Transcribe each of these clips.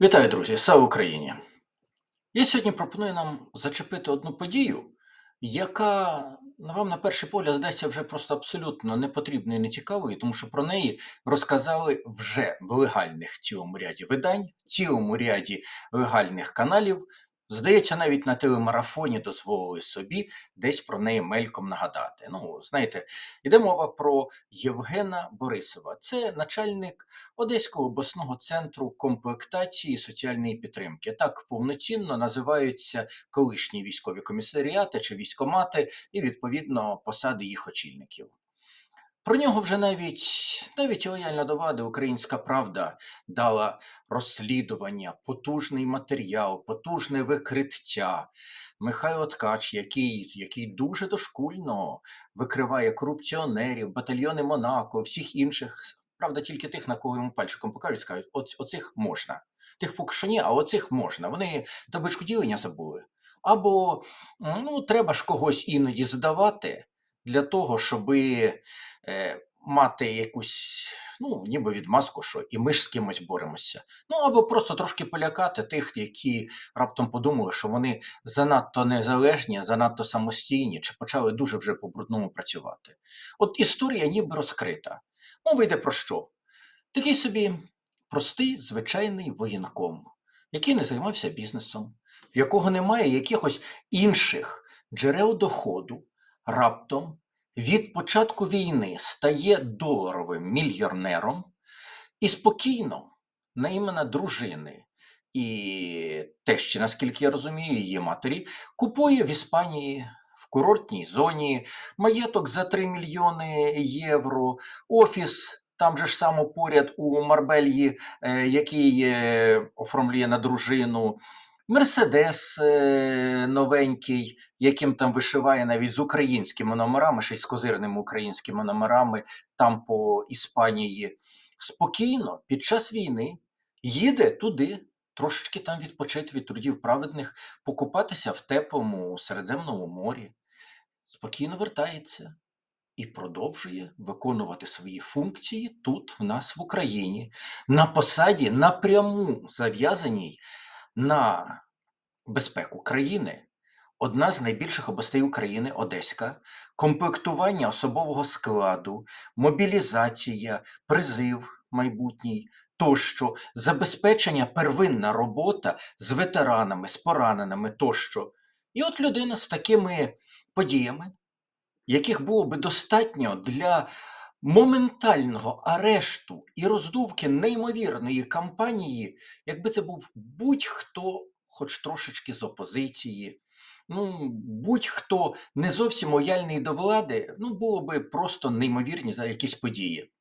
Вітаю, друзі! Слава Україні! Я сьогодні пропоную нам зачепити одну подію, яка вам на перший погляд здасться вже просто абсолютно непотрібною і нецікавою, тому що про неї розказали вже в легальних цілому ряді видань, цілому ряді легальних каналів. Здається, навіть на телемарафоні дозволили собі десь про неї мельком нагадати. Ну, знаєте, йде мова про Євгена Борисова. Це начальник Одеського обласного центру комплектації соціальної підтримки. Так повноцінно називаються колишні військові комісаріати чи військомати, і відповідно посади їх очільників. Про нього вже навіть навіть лояльна до Українська Правда дала розслідування, потужний матеріал, потужне викриття. Михайло Ткач, який, який дуже дошкульно викриває корупціонерів, батальйони Монако, всіх інших. Правда, тільки тих, на кого йому пальчиком покажуть, скажуть, от оцих можна. Тих поки що ні, а оцих можна. Вони табличку ділення забули. Або ну, треба ж когось іноді здавати для того, щоби е, мати якусь, ну, ніби відмазку, що і ми ж з кимось боремося. Ну або просто трошки полякати тих, які раптом подумали, що вони занадто незалежні, занадто самостійні, чи почали дуже вже по-брудному працювати. От історія ніби розкрита. Мова йде про що? Такий собі простий, звичайний воєнком, який не займався бізнесом, в якого немає якихось інших джерел доходу, раптом від початку війни стає доларовим мільйонером і спокійно на імена дружини і тещі, наскільки я розумію, її матері, купує в Іспанії в курортній зоні маєток за 3 мільйони євро, офіс. Там же ж само поряд у Марбельї, е, який е, оформлює на дружину, Мерседес е, новенький, яким там вишиває навіть з українськими номерами, ще й з козирними українськими номерами, там по Іспанії. Спокійно під час війни їде туди, трошечки там відпочити від трудів праведних, покупатися в теплому Середземному морі, спокійно вертається і продовжує виконувати свої функції тут, в нас в Україні, на посаді напряму зав'язаній на безпеку країни. Одна з найбільших областей України Одеська, комплектування особового складу, мобілізація, призив майбутній тощо, забезпечення первинна робота з ветеранами, з пораненими тощо. І от людина з такими подіями, яких було би достатньо для моментального арешту і роздувки неймовірної кампанії, якби це був будь-хто, хоч трошечки з опозиції, ну, будь-хто не зовсім лояльний до влади, ну, було би просто неймовірні за якісь події.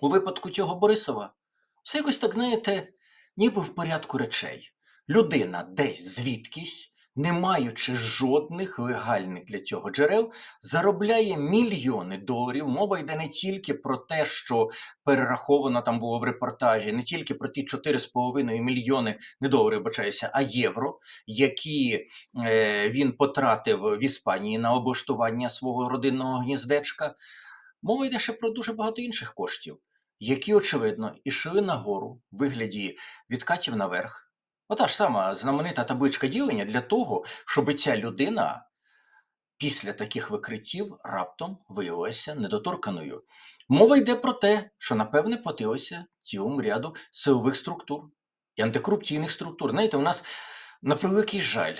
У випадку цього Борисова, все якось так, знаєте, ніби в порядку речей. Людина десь звідкись не маючи жодних легальних для цього джерел, заробляє мільйони доларів. Мова йде не тільки про те, що перераховано там було в репортажі, не тільки про ті 4,5 мільйони не доларів, бачаюся, а євро, які е, він потратив в Іспанії на облаштування свого родинного гніздечка. Мова йде ще про дуже багато інших коштів, які, очевидно, ішли нагору в вигляді відкатів наверх. Ота ж сама знаменита табличка ділення для того, щоб ця людина після таких викриттів раптом виявилася недоторканою. Мова йде про те, що напевне платилося цілому ряду силових структур і антикорупційних структур. Знаєте, у нас на превеликий жаль,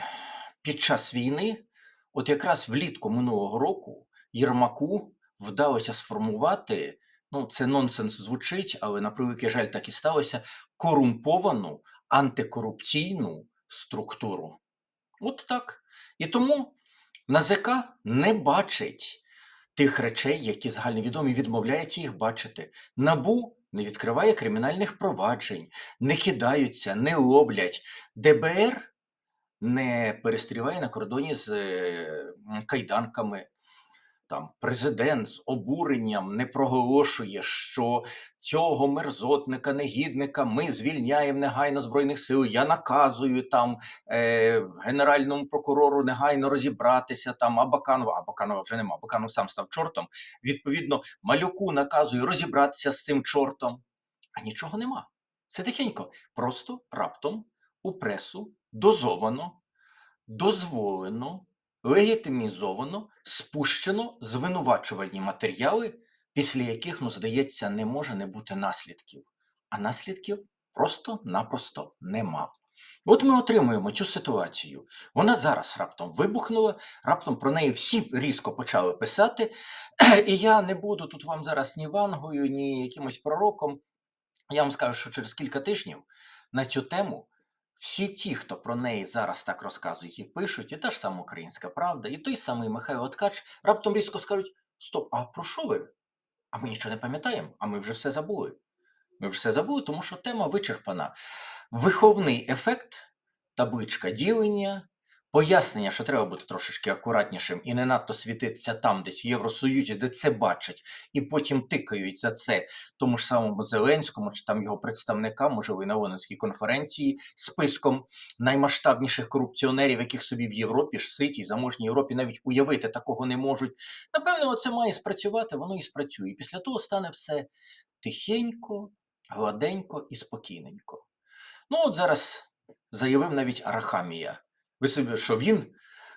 під час війни, от якраз влітку минулого року, Єрмаку вдалося сформувати. Ну, це нонсенс звучить, але на превеликий жаль так і сталося корумповану антикорупційну структуру. От так. І тому НАЗК не бачить тих речей, які загальновідомі, відмовляється їх бачити. Набу не відкриває кримінальних проваджень, не кидаються, не ловлять. ДБР не перестріває на кордоні з кайданками там президент з обуренням не проголошує, що цього мерзотника, негідника ми звільняємо негайно збройних сил. Я наказую там е, генеральному прокурору негайно розібратися. Там Абаканова, Абаканова вже нема. Абаканов сам став чортом. Відповідно, малюку наказую розібратися з цим чортом, а нічого нема. Все тихенько. Просто раптом у пресу дозовано, дозволено, легітимізовано, спущено звинувачувальні матеріали, після яких, ну, здається, не може не бути наслідків. А наслідків просто-напросто нема. От ми отримуємо цю ситуацію. Вона зараз раптом вибухнула, раптом про неї всі різко почали писати. І я не буду тут вам зараз ні вангою, ні якимось пророком. Я вам скажу, що через кілька тижнів на цю тему всі ті, хто про неї зараз так розказують і пишуть, і та ж сама Українська Правда, і той самий Михайло Ткач раптом різко скажуть: Стоп, а про що ви? А ми нічого не пам'ятаємо, а ми вже все забули. Ми вже все забули, тому що тема вичерпана. Виховний ефект, табличка ділення, пояснення, що треба бути трошечки акуратнішим і не надто світитися там, десь в Євросоюзі, де це бачать, і потім тикають за це тому ж самому Зеленському чи там його представникам, можливо, на Лондонській конференції, списком наймасштабніших корупціонерів, яких собі в Європі ж ситі, заможній Європі навіть уявити такого не можуть. Напевно, це має спрацювати, воно і спрацює. І після того стане все тихенько, гладенько і спокійненько. Ну, от зараз заявив навіть Арахамія. Ви собі, що він,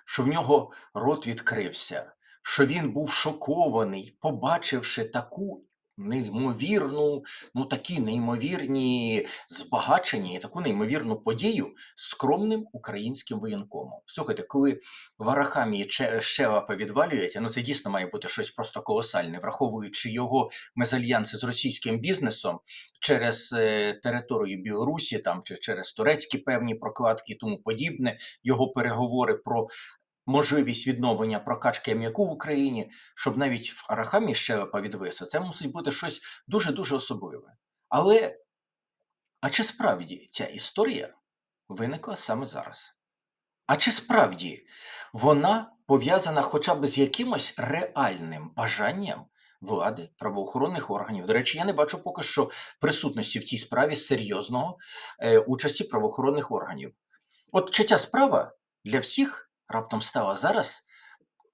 що в нього рот відкрився, що він був шокований, побачивши таку неймовірну, ну такі неймовірні збагачення і таку неймовірну подію скромним українським воєнкомом. Слухайте, коли в Арахамії щелепа відвалюється, ну це дійсно має бути щось просто колосальне, враховуючи його мезальянси з російським бізнесом через е, територію Білорусі, там чи через турецькі певні прокладки і тому подібне, його переговори про можливість відновлення прокачки м'яку в Україні, щоб навіть в Арахамі щелепа відвисла, це мусить бути щось дуже-дуже особливе. Але а чи справді ця історія виникла саме зараз? А чи справді вона пов'язана хоча б з якимось реальним бажанням влади, правоохоронних органів? До речі, я не бачу поки що присутності в цій справі серйозного е, участі правоохоронних органів. От чи ця справа для всіх раптом стала зараз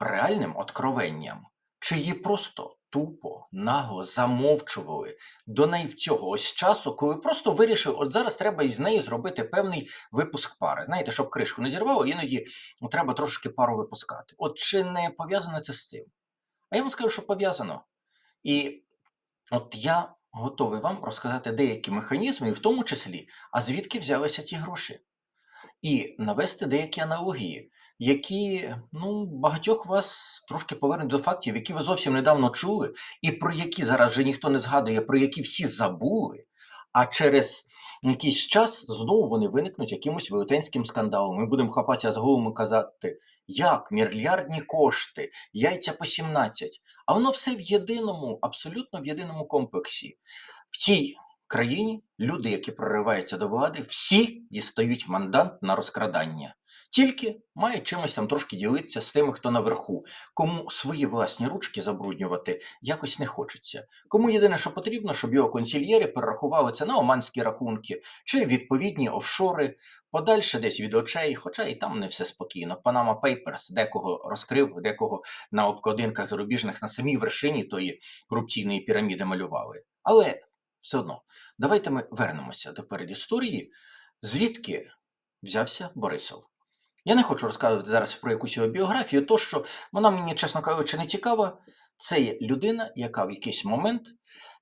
реальним откровенням, чи її просто тупо, нагло замовчували до неї цього ось часу, коли просто вирішили, от зараз треба із неї зробити певний випуск пари. Знаєте, щоб кришку не зірвало, іноді ну, треба трошки пару випускати. От чи не пов'язано це з цим? А я вам скажу, що пов'язано. І от я готовий вам розказати деякі механізми, в тому числі, а звідки взялися ті гроші, і навести деякі аналогії, які ну, багатьох вас трошки повернуть до фактів, які ви зовсім недавно чули, і про які зараз вже ніхто не згадує, про які всі забули, а через якийсь час знову вони виникнуть якимось велетенським скандалом. Ми будемо хапатися з головами казати, як мільярдні кошти, яйця по 17. А воно все в єдиному, абсолютно в єдиному комплексі. В цій країні люди, які прориваються до влади, всі дістають мандат на розкрадання. Тільки мають чимось там трошки ділитися з тими, хто наверху, кому свої власні ручки забруднювати якось не хочеться. Кому єдине, що потрібно, щоб його консільєри перерахували це на оманські рахунки чи відповідні офшори, подальше десь від очей, хоча і там не все спокійно. Panama Papers декого розкрив, декого на обкладинках зарубіжних на самій вершині тої корупційної піраміди малювали. Але все одно, давайте ми вернемося до передісторії, звідки взявся Борисов. Я не хочу розказувати зараз про якусь його біографію, то що вона мені, чесно кажучи, не цікава. Це є людина, яка в якийсь момент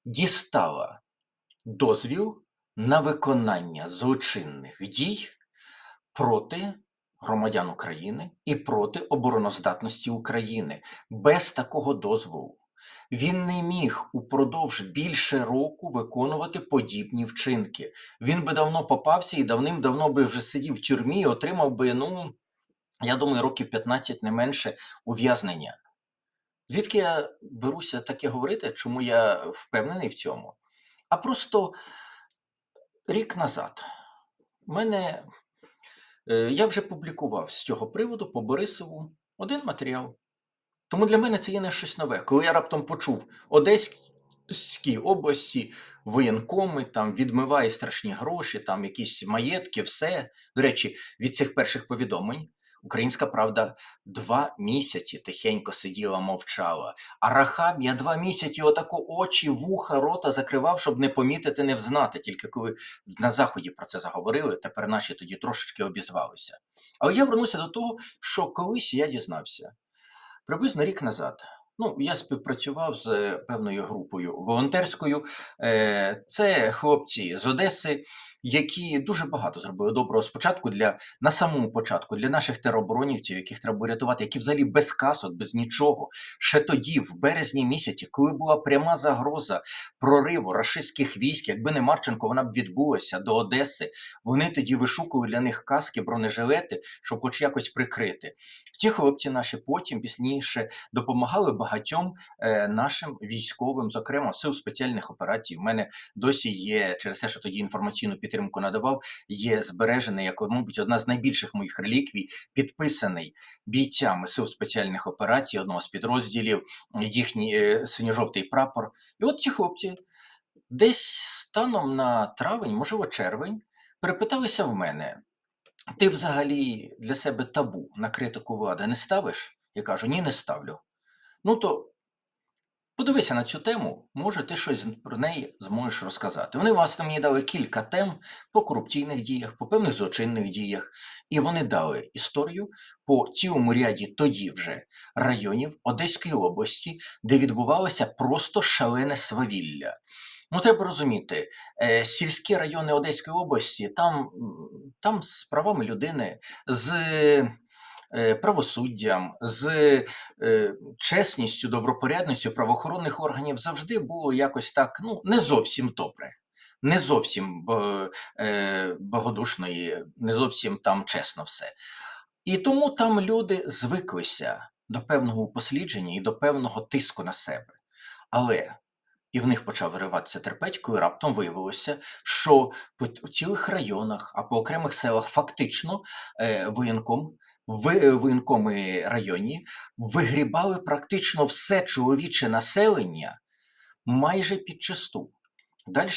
дістала дозвіл на виконання злочинних дій проти громадян України і проти обороноздатності України без такого дозволу. Він не міг упродовж більше року виконувати подібні вчинки. Він би давно попався і давним-давно би вже сидів в тюрмі і отримав би, ну, я думаю, років 15 не менше ув'язнення. Звідки я беруся таке говорити, чому я впевнений в цьому? А просто рік назад мене е, я вже публікував з цього приводу по Борисову один матеріал. Тому для мене це є не щось нове. Коли я раптом почув Одеській області, воєнкоми там відмиває страшні гроші, там якісь маєтки, все. До речі, від цих перших повідомлень Українська правда два місяці тихенько сиділа, мовчала. А Рахамія два місяці отако очі, вуха, рота закривав, щоб не помітити, не взнати. Тільки коли на заході про це заговорили, тепер наші тоді трошечки обізвалися. Але я вернуся до того, що колись я дізнався. Приблизно рік назад. Ну, я співпрацював з е, певною групою волонтерською. Е, Це хлопці з Одеси, які дуже багато зробили доброго спочатку для на самому початку для наших тероборонівців, яких треба рятувати, які взагалі без касок, без нічого. Ще тоді, в березні місяці, коли була пряма загроза прориву рашистських військ, якби не Марченко, вона б відбулася до Одеси. Вони тоді вишукували для них каски, бронежилети, щоб хоч якось прикрити. Ті хлопці наші потім пізніше допомагали багатьом е, нашим військовим, зокрема сил спеціальних операцій. У мене досі є через те, що тоді інформаційну підтримку надавав, є збережений, як мабуть, одна з найбільших моїх реліквій, підписаний бійцями сил спеціальних операцій, одного з підрозділів, їхній е, синьо-жовтий прапор. І от ці хлопці десь станом на травень, можливо, червень, перепиталися в мене. Ти взагалі для себе табу на критику влади не ставиш? Я кажу, ні, не ставлю. Ну то подивися на цю тему, може, ти щось про неї зможеш розказати. Вони власне мені дали кілька тем по корупційних діях, по певних злочинних діях, і вони дали історію по цілому ряді тоді вже районів Одеської області, де відбувалося просто шалене свавілля. Ну, треба розуміти, е, сільські райони Одеської області, там, там з правами людини, з правосуддям, з е, чесністю, добропорядністю правоохоронних органів завжди було якось так, ну, не зовсім добре. Не зовсім б- е, і не зовсім там чесно все. І тому там люди звиклися до певного упослідження і до певного тиску на себе. Але і в них почав вириватися терпець, коли раптом виявилося, що по цілих районах, а по окремих селах фактично е, воєнком, воєнкоми районні вигрібали практично все чоловіче населення майже підчисту. Далі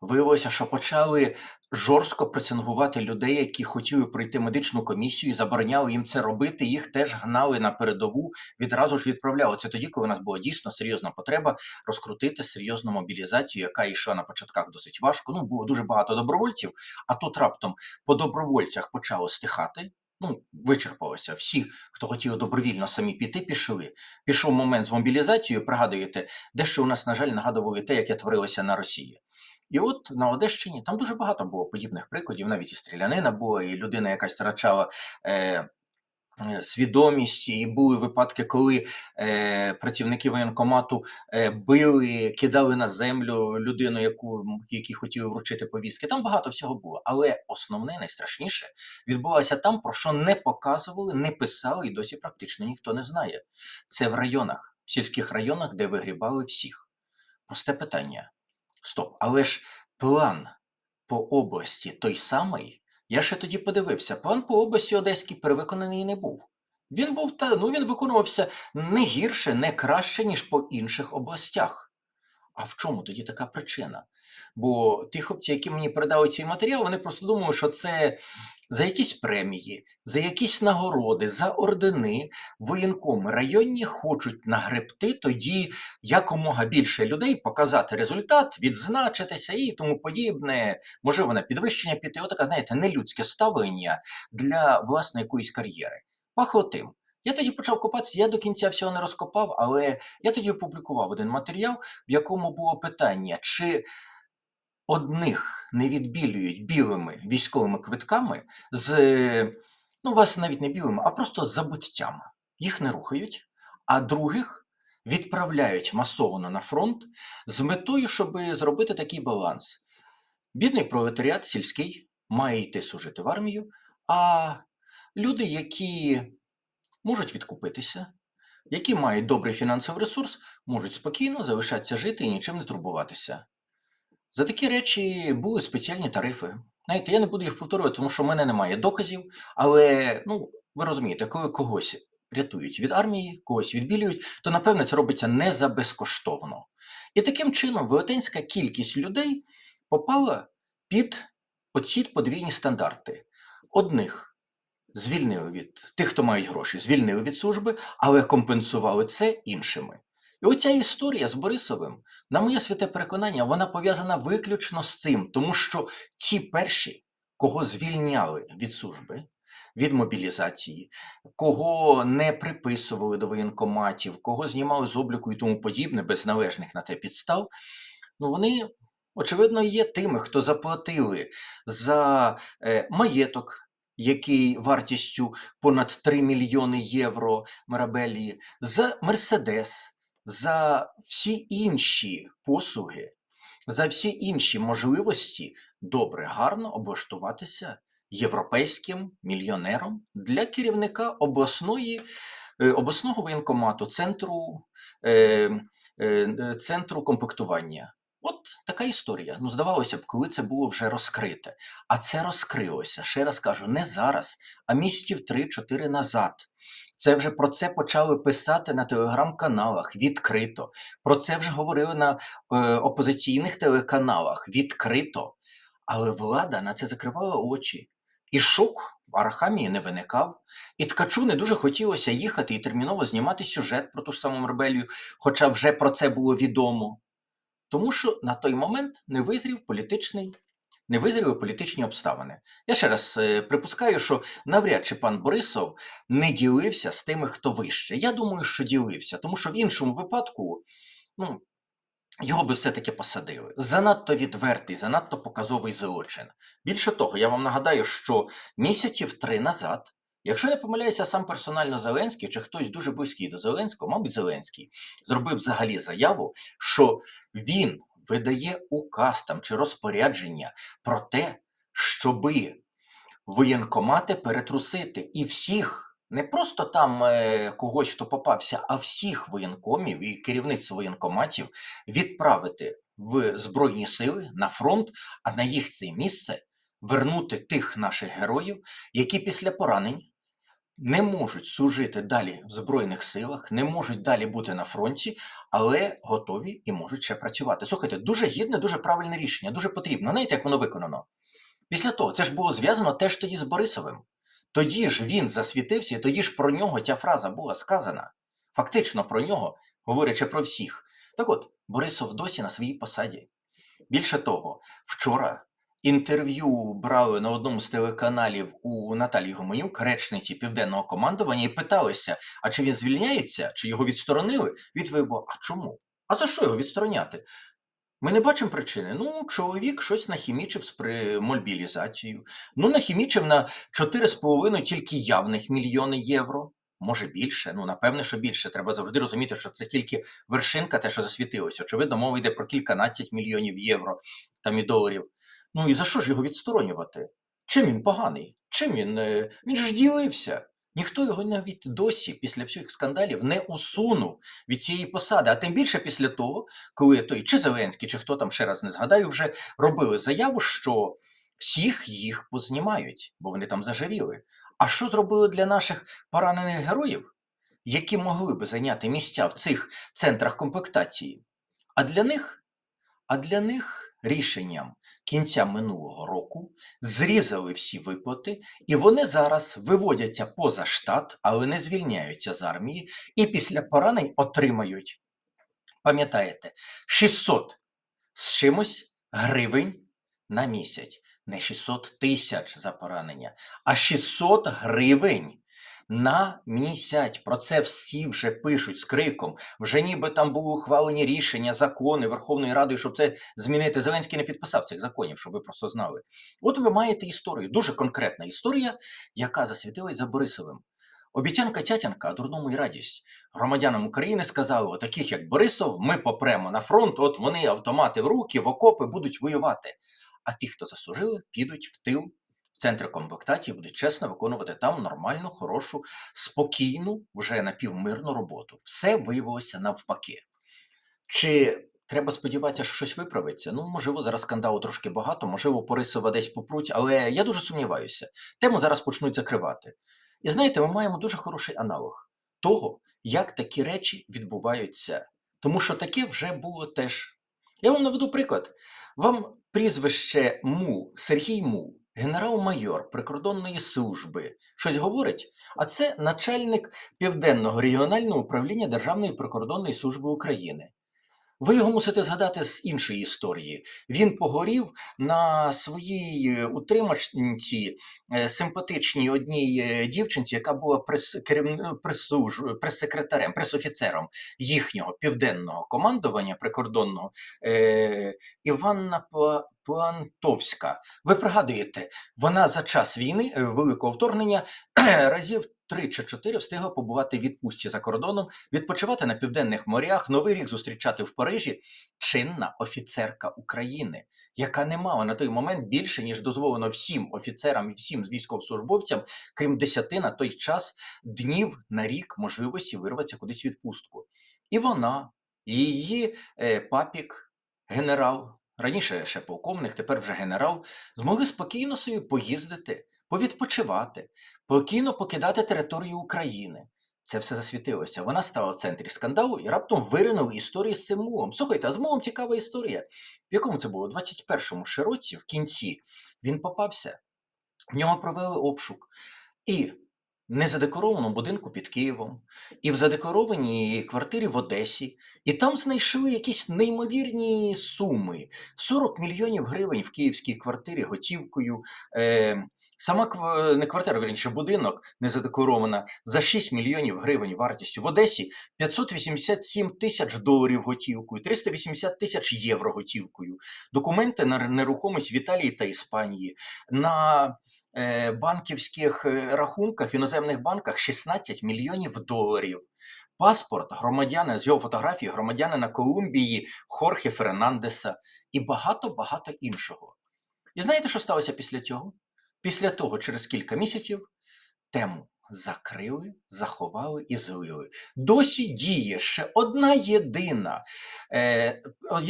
виявилося, що почали жорстко пресингувати людей, які хотіли пройти медичну комісію, і забороняли їм це робити. Їх теж гнали на передову, відразу ж відправляли. Це тоді, коли у нас була дійсно серйозна потреба розкрутити серйозну мобілізацію, яка йшла на початках досить важко. Ну, було дуже багато добровольців, а тут раптом по добровольцях почало стихати. Ну, вичерпалося. Всі, хто хотіли добровільно самі піти, пішли. Пішов момент з мобілізацією, пригадуєте, дещо у нас, на жаль, нагадували те, яке творилося на Росії. І от на Одещині там дуже багато було подібних прикладів, навіть і стрілянина була, і людина якась втрачала е, свідомість, і були випадки, коли е, працівники воєнкомату е, били, кидали на землю людину, яку які хотіли вручити повістки. Там багато всього було. Але основне, найстрашніше, відбувалося там, про що не показували, не писали, і досі практично ніхто не знає. Це в районах, в сільських районах, де вигрібали всіх. Просте питання. Стоп, але ж план по області той самий. Я ще тоді подивився, план по області Одеській перевиконаний не був. Він був та ну він виконувався не гірше, не краще, ніж по інших областях. А в чому тоді така причина? Бо ті хлопці, які мені передали цей матеріал, вони просто думали, що це за якісь премії, за якісь нагороди, за ордени воєнкоми районні хочуть нагребти тоді якомога більше людей, показати результат, відзначитися і тому подібне, можливо, на підвищення піти. Отаке, знаєте, нелюдське ставлення для власної якоїсь кар'єри. Пахло тим. Я тоді почав копатися, я до кінця всього не розкопав, але я тоді опублікував один матеріал, в якому було питання, чи одних не відбілюють білими військовими квитками з, ну, власне, навіть не білими, а просто з забуттям. Їх не рухають, а других відправляють масово на фронт з метою, щоб зробити такий баланс. Бідний пролетаріат сільський має йти служити в армію, а люди, які можуть відкупитися, які мають добрий фінансовий ресурс, можуть спокійно залишатися жити і нічим не турбуватися. За такі речі були спеціальні тарифи. Знаєте, я не буду їх повторювати, тому що в мене немає доказів, але ну, ви розумієте, коли когось рятують від армії, когось відбілюють, то напевне це робиться не за безкоштовно. І таким чином велетенська кількість людей попала під оці подвійні стандарти. Одних звільнили від тих, хто мають гроші, звільнили від служби, але компенсували це іншими. І оця історія з Борисовим, на моє святе переконання, вона пов'язана виключно з цим, тому що ті перші, кого звільняли від служби, від мобілізації, кого не приписували до воєнкоматів, кого знімали з обліку і тому подібне, без належних на те підстав, ну вони, очевидно, є тими, хто заплатили за е, маєток, який вартістю понад 3 мільйони євро Марабелі, за Мерседес, за всі інші послуги, за всі інші можливості добре, гарно облаштуватися європейським мільйонером для керівника обласної, е, обласного воєнкомату, центру, е, е, центру комплектування. От така історія. Ну, здавалося б, коли це було вже розкрите. А це розкрилося, ще раз кажу, не зараз, а місяців 3-4 назад. Це вже про це почали писати на телеграм-каналах відкрито. Про це вже говорили на е, опозиційних телеканалах відкрито. Але влада на це закривала очі. І шок в Арахамії не виникав. І ткачу не дуже хотілося їхати і терміново знімати сюжет про ту ж саму Марбелію, хоча вже про це було відомо. Тому що на той момент не визрів політичний, не визріли політичні обставини. Я ще раз е, припускаю, що навряд чи пан Борисов не ділився з тими, хто вище. Я думаю, що ділився, тому що в іншому випадку ну, його би все-таки посадили. Занадто відвертий, занадто показовий злочин. Більше того, я вам нагадаю, що місяців три назад, якщо не помиляюся, сам персонально Зеленський чи хтось дуже близький до Зеленського, мабуть, Зеленський, зробив взагалі заяву, що він видає указ там чи розпорядження про те, щоби воєнкомати перетрусити і всіх. Не просто там е, когось, хто попався, а всіх воєнкомів і керівництво воєнкоматів відправити в Збройні сили на фронт, а на їх це місце вернути тих наших героїв, які після поранень не можуть служити далі в Збройних силах, не можуть далі бути на фронті, але готові і можуть ще працювати. Слухайте, дуже гідне, дуже правильне рішення, дуже потрібно. Знаєте, як воно виконано? Після того, це ж було зв'язано теж тоді з Борисовим. Тоді ж він засвітився, і тоді ж про нього ця фраза була сказана. Фактично про нього, говорячи про всіх. Так от, Борисов досі на своїй посаді. Більше того, вчора інтерв'ю брали на одному з телеканалів у Наталії Гуменюк, речниці південного командування, і питалися, а чи він звільняється, чи його відсторонили? Відповідь а чому? А за що його відстороняти? Ми не бачимо причини. Ну, чоловік щось нахімічив з мобілізацією. Ну, нахімічив на 4,5 тільки явних мільйони євро. Може більше, ну напевне, що більше. Треба завжди розуміти, що це тільки вершинка, те, що засвітилося. Очевидно, мова йде про кільканадцять мільйонів євро там і доларів. Ну і за що ж його відсторонювати? Чим він поганий? Чим він? е, Він же ж ділився. Ніхто його навіть досі, після всіх скандалів, не усунув від цієї посади. А тим більше після того, коли той чи Зеленський, чи хто там ще раз не згадаю, вже робили заяву, що всіх їх познімають, бо вони там зажиріли. А що зробили для наших поранених героїв, які могли би зайняти місця в цих центрах комплектації? А для них, а для них рішенням кінця минулого року зрізали всі виплати, і вони зараз виводяться поза штат, але не звільняються з армії, і після поранень отримають, пам'ятаєте, 600 з чимось гривень на місяць. Не 600 тисяч за поранення, а 600 гривень на місяць. Про це всі вже пишуть з криком. Вже ніби там були ухвалені рішення, закони Верховної Ради, щоб це змінити. Зеленський не підписав цих законів, щоб ви просто знали. От ви маєте історію, дуже конкретна історія, яка засвітилась за Борисовим. Обіцянка тятянка, дурному й радість. Громадянам України сказали, от таких як Борисов, ми попремо на фронт, от вони автомати в руки, в окопи будуть воювати. А ті, хто заслужили, підуть в тил, центри комплектації, будуть чесно виконувати там нормальну, хорошу, спокійну, вже напівмирну роботу. Все виявилося навпаки. Чи треба сподіватися, що щось виправиться? Ну, можливо, зараз скандалу трошки багато, можливо, Борисова десь попруть, але я дуже сумніваюся. Тему зараз почнуть закривати. І знаєте, ми маємо дуже хороший аналог того, як такі речі відбуваються. Тому що таке вже було теж. Я вам наведу приклад. Вам прізвище Мул, Сергій Мул, генерал-майор прикордонної служби. Щось говорить? А це начальник Південного регіонального управління Державної прикордонної служби України. Ви його мусите згадати з іншої історії. Він погорів на своїй е, утримачці, е, симпатичній одній е, дівчинці, яка була прес, прес-служ- прес-секретарем, пресофіцером їхнього південного командування прикордонного е, Іванна Плантовська. Ви пригадуєте, вона за час війни, великого вторгнення, разів три чи чотири встигла побувати в відпустці за кордоном, відпочивати на південних морях, новий рік зустрічати в Парижі. Чинна офіцерка України, яка не мала на той момент більше, ніж дозволено всім офіцерам і всім військовослужбовцям, крім десяти на той час днів на рік можливості вирватися кудись в відпустку. І вона, її е, папік, генерал, раніше ще полковник, тепер вже генерал, змогли спокійно собі поїздити, повідпочивати, спокійно покидати територію України. Це все засвітилося. Вона стала в центрі скандалу і раптом виринув історії з цим мулом. Слухайте, а з мулом цікава історія. В якому це було? У 21-му ще році, в кінці, він попався, в нього провели обшук. І в незадекорованому будинку під Києвом, і в задекорованій квартирі в Одесі, і там знайшли якісь неймовірні суми: 40 мільйонів гривень в київській квартирі готівкою. Е, Сама не квартира, вірніше, будинок не задекорована за 6 мільйонів гривень вартістю. В Одесі 587 тисяч доларів готівкою, 380 тисяч євро готівкою. Документи на нерухомість в Італії та Іспанії. На е, банківських е, рахунках в іноземних банках 16 мільйонів доларів. Паспорт громадянина з його фотографії громадянина Колумбії Хорхе Фернандеса і багато-багато іншого. І знаєте, що сталося після цього? Після того, через кілька місяців, тему закрили, заховали і злили. Dосі діє ще одна єдина, е,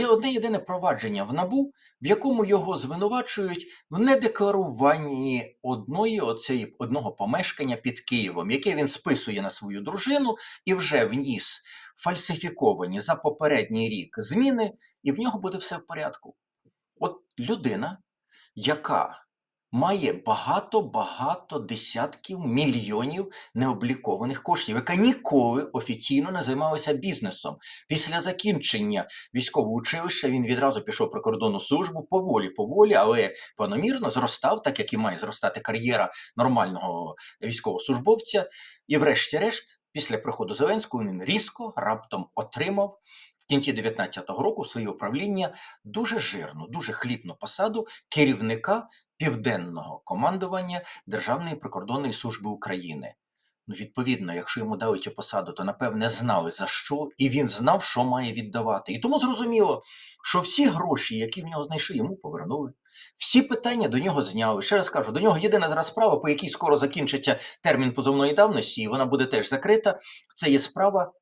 одне єдине провадження в НАБУ, в якому його звинувачують в недекларуванні одної оцеї, одного помешкання під Києвом, яке він списує на свою дружину і вже вніс фальсифіковані за попередній рік зміни, і в нього буде все в порядку. От людина, яка має багато-багато десятків мільйонів необлікованих коштів, яка ніколи офіційно не займалася бізнесом. Після закінчення військового училища він відразу пішов про кордонну службу поволі, поволі, але планомірно зростав, так як і має зростати кар'єра нормального військовослужбовця. І, врешті-решт, після приходу Зеленського він різко раптом отримав. В кінці 19-го року своє управління дуже жирну, дуже хлібну посаду керівника південного командування Державної прикордонної служби України. Ну, відповідно, якщо йому дали цю посаду, то напевне знали за що, і він знав, що має віддавати. І тому зрозуміло, що всі гроші, які в нього знайшли, йому повернули. Всі питання до нього зняли. Ще раз кажу, до нього єдина зараз справа, по якій скоро закінчиться термін позовної давності, і вона буде теж закрита. Це є справа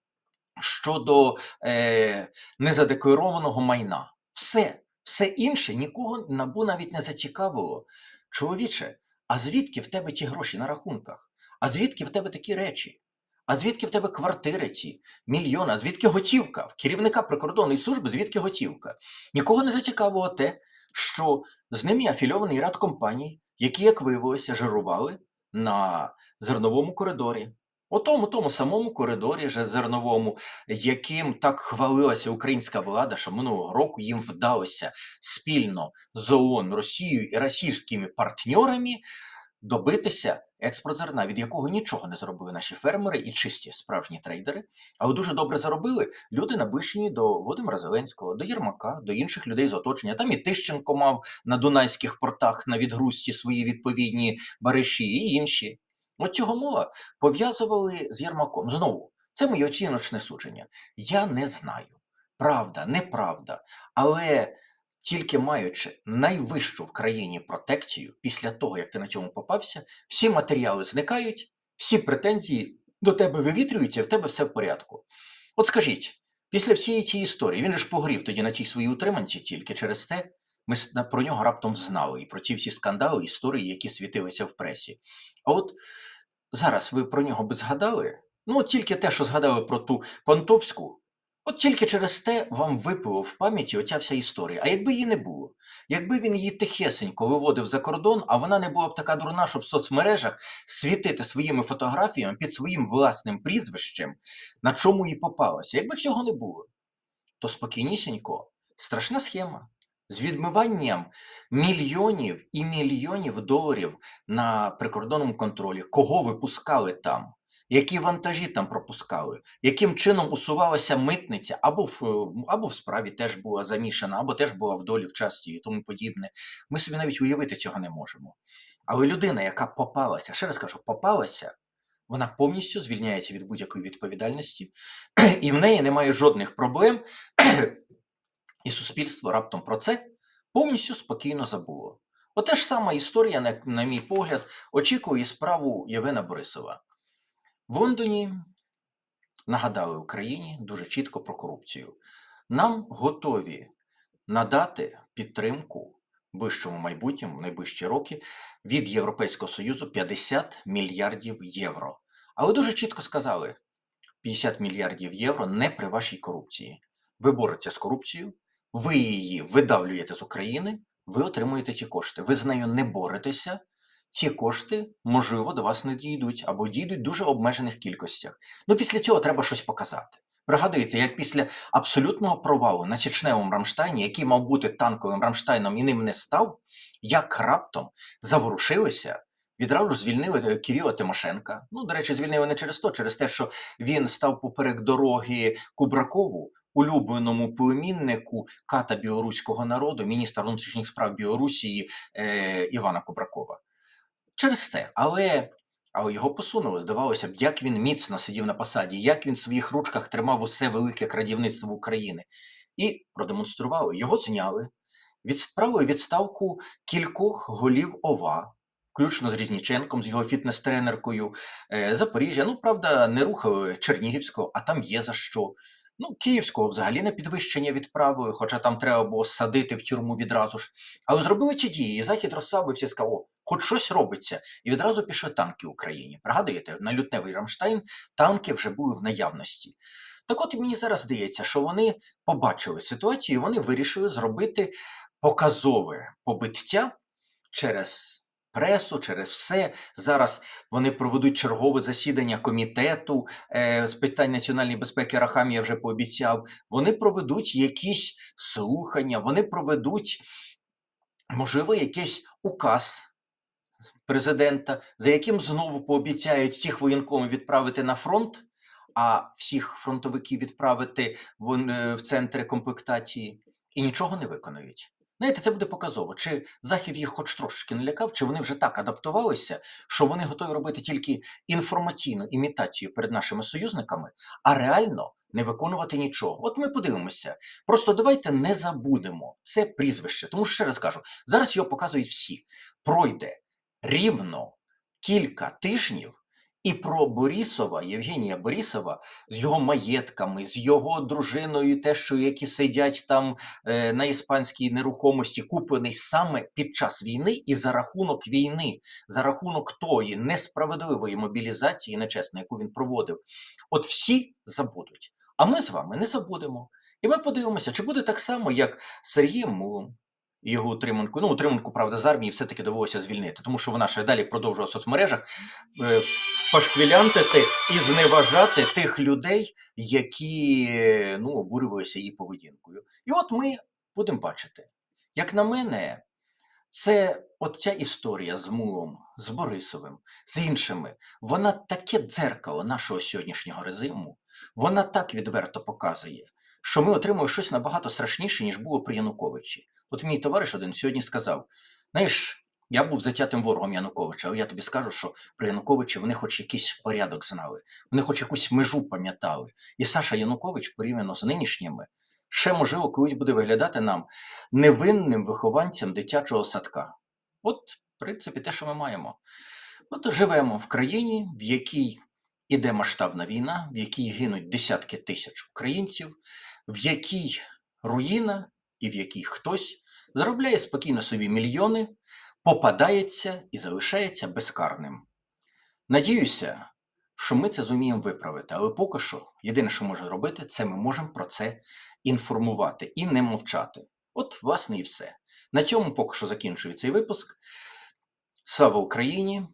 щодо е, незадекларованого майна. Все, все інше нікого набу навіть не зацікавило. Чоловіче, а звідки в тебе ті гроші на рахунках? А звідки в тебе такі речі? А звідки в тебе квартири ці, мільйони, а звідки готівка? В керівника прикордонної служби звідки готівка? Нікого не зацікавило те, що з ними афільований ряд компаній, які, як виявилося, жирували на зерновому коридорі. У тому, тому самому коридорі же зерновому, яким так хвалилася українська влада, що минулого року їм вдалося спільно з ООН, Росією і російськими партньорами добитися експорт зерна, від якого нічого не зробили наші фермери і чисті справжні трейдери, але дуже добре заробили люди, наближені до Володимира Зеленського, до Єрмака, до інших людей з оточення. Там і Тищенко мав на дунайських портах на відгрузці свої відповідні бариші і інші. От цього мова пов'язували з Єрмаком. Знову, це моє оціночне судження. Я не знаю, правда, неправда, але тільки маючи найвищу в країні протекцію, після того, як ти на цьому попався, всі матеріали зникають, всі претензії до тебе вивітрюються, в тебе все в порядку. От скажіть, після всієї цієї історії, він же ж погорів тоді на тій своїй утриманці, тільки через це ми про нього раптом знали і про ці всі скандали, історії, які світилися в пресі. А от зараз ви про нього би згадали? Ну, от тільки те, що згадали про ту Понтовську, От тільки через те вам випало в пам'яті оця вся історія. А якби її не було, якби він її тихесенько виводив за кордон, а вона не була б така дурна, щоб в соцмережах світити своїми фотографіями під своїм власним прізвищем, на чому їй попалося. Якби цього не було, то спокійнісінько, страшна схема. З відмиванням мільйонів і мільйонів доларів на прикордонному контролі, кого випускали там, які вантажі там пропускали, яким чином усувалася митниця, або в, е, або в справі теж була замішана, або теж була в долі в часті і тому подібне. Ми собі навіть уявити цього не можемо. Але людина, яка попалася, ще раз кажу, попалася, вона повністю звільняється від будь-якої відповідальності, і в неї немає жодних проблем, і суспільство раптом про це повністю спокійно забуло. Оте ж сама історія, на, на мій погляд, очікує справу Євгена Борисова. В Лондоні нагадали Україні дуже чітко про корупцію. Нам готові надати підтримку в вищому майбутньому, в найближчі роки від Європейського Союзу 50 мільярдів євро. Але дуже чітко сказали: 50 мільярдів євро не при вашій корупції. Ви боретеся з корупцією, ви її видавлюєте з України, ви отримуєте ті кошти. Ви з нею не боретеся, ті кошти, можливо, до вас не дійдуть або дійдуть в дуже обмежених кількостях. Ну, після цього треба щось показати. Пригадуєте, як після абсолютного провалу на січневому Рамштайні, який мав бути танковим Рамштайном і ним не став, як раптом заворушилися, відразу звільнили е, Кирила Тимошенка. Ну, до речі, звільнили не через то, через те, що він став поперек дороги Кубракову, улюбленому племіннику ката білоруського народу, міністра внутрішніх справ Білорусії е, Івана Кубракова. Через це, але, але його посунули. Здавалося б, як він міцно сидів на посаді, як він в своїх ручках тримав усе велике крадівництво України. І продемонстрували, його зняли, відправили відставку кількох голів ОВА, включно з Різніченком, з його фітнес-тренеркою е, Запоріжжя. Ну, правда, не рухали Чернігівського, а там є за що. Ну, Київського взагалі на підвищення відправили, хоча там треба було садити в тюрму відразу ж. Але зробили ці дії, і Захід розсавився і сказав, о, хоч щось робиться. І відразу пішли танки Україні. Пригадуєте, на лютневий Рамштайн танки вже були в наявності. Так от мені зараз здається, що вони побачили ситуацію, і вони вирішили зробити показове побиття через пресу, через все. Зараз вони проведуть чергове засідання комітету е, з питань національної безпеки. Рахамія вже пообіцяв. Вони проведуть якісь слухання, вони проведуть, можливо, якийсь указ президента, за яким знову пообіцяють всіх воєнкомів відправити на фронт, а всіх фронтовиків відправити в, е, в центри комплектації, і нічого не виконують. Знаєте, це буде показово, чи Захід їх хоч трошки не лякав, чи вони вже так адаптувалися, що вони готові робити тільки інформаційну імітацію перед нашими союзниками, а реально не виконувати нічого. От ми подивимося. Просто давайте не забудемо це прізвище, тому що ще раз кажу, зараз його показують всі. Пройде рівно кілька тижнів. І про Борисова, Євгенія Борисова, з його маєтками, з його дружиною, тещою, які сидять там е, на іспанській нерухомості, куплений саме під час війни і за рахунок війни, за рахунок тої несправедливої мобілізації, нечесної, яку він проводив, от всі забудуть. А ми з вами не забудемо. І ми подивимося, чи буде так само, як з Сергієм Мулом, його утриманку. Ну, утриманку, правда, з армії все-таки довелося звільнити, тому що вона ще далі продовжувала в соцмережах е, пашквілянтити і зневажати тих людей, які ну, обурювалися її поведінкою. І от ми будемо бачити. Як на мене, це от ця історія з Мулом, з Борисовим, з іншими, вона таке дзеркало нашого сьогоднішнього режиму, вона так відверто показує, що ми отримуємо щось набагато страшніше, ніж було при Януковичі. От мій товариш один сьогодні сказав: знаєш, я був затятим ворогом Януковича, але я тобі скажу, що при Януковичі вони хоч якийсь порядок знали, вони хоч якусь межу пам'ятали. І Саша Янукович, порівняно з нинішніми, ще, можливо, колись буде виглядати нам невинним вихованцем дитячого садка. От, в принципі, те, що ми маємо. От живемо в країні, в якій іде масштабна війна, в якій гинуть десятки тисяч українців, в якій руїна і в якій хтось заробляє спокійно собі мільйони, попадається і залишається безкарним. Надіюся, що ми це зуміємо виправити. Але поки що, єдине, що можемо робити, це ми можемо про це інформувати і не мовчати. От, власне, і все. На цьому поки що закінчую цей випуск. Слава Україні!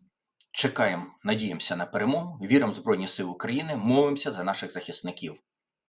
Чекаємо, надіємося на перемогу, віримо в Збройні Сили України, молимося за наших захисників.